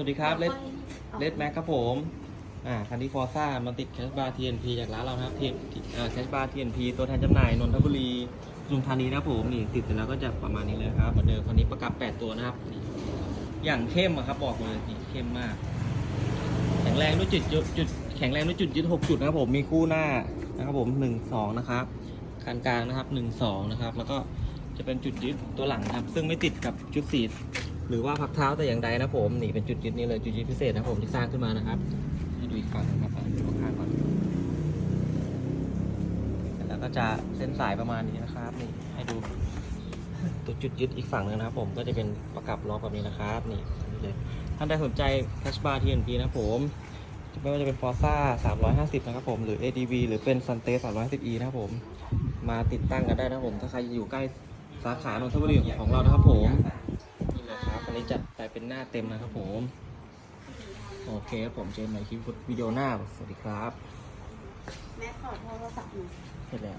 วัสดีครับเลดเลดแม็กครับผม อ่า คันนี้ฟอร์ซ่ามาติดแคชบาร์ TNP จากร้านเรานะครับทีแคชบาร์ TNP ตัวแทนจำหน่ายนนทบุรีปทุมธานีนะครับผมนี่ติดเสร็จแล้วก็จะประมาณนี้เลยครับเหมือนเดิมคันนี้ประกับ8ตัวนะครับนี่อย่างเข้มอะครับบอกเลยนี่เข้มมาก แข็งแรงด้วยจุดจุดแข็งแรงด้วยจุดยึด6จุดนะครับผมมีคู่หน้านะครับผม1 2นะครับคันกลางนะครับ1 2นะครับ แล้วก็จะเป็นจุดยึดตัวหลังครับ ซึ่งไม่ติดกับจุดสี หรือว่าพักเท้าแต่อย่างใดนะผมนี่เป็นจุดยึดนี้เลยจุดยึดพิเศษนะผมที่สร้างขึ้นมานะครับให้ดูอีกฝั่งนะครับอะดูข้างก่อนแล้วก็จะเส้นสายประมาณนี้นะครับนี่ให้ดูตัวจุดยึดอีกฝั่งหนึงนะครับ ผมก็จะเป็นประกับล็อกแบบนี้นะครับนี่นี่เลยท่านใดสนใจ Cash Bar TNP นะครับผมไม่ว่าจะเป็น Forza 350 นะครับผม หรือ ADV หรือเป็น Sante 310e นะครับผม มาติดตั้งกันได้นะครับผม ถ้าใครอยู่ใกล้สาขานนทบุรีของเรานะครับผม เป็นหน้าเต็มนะครับผม โอเคครับผมเจอกันใหม่คลิปวิดีโอหน้า สวัสดีครับ แม่ขอโทรศัพท์หนูเสร็จแล้ว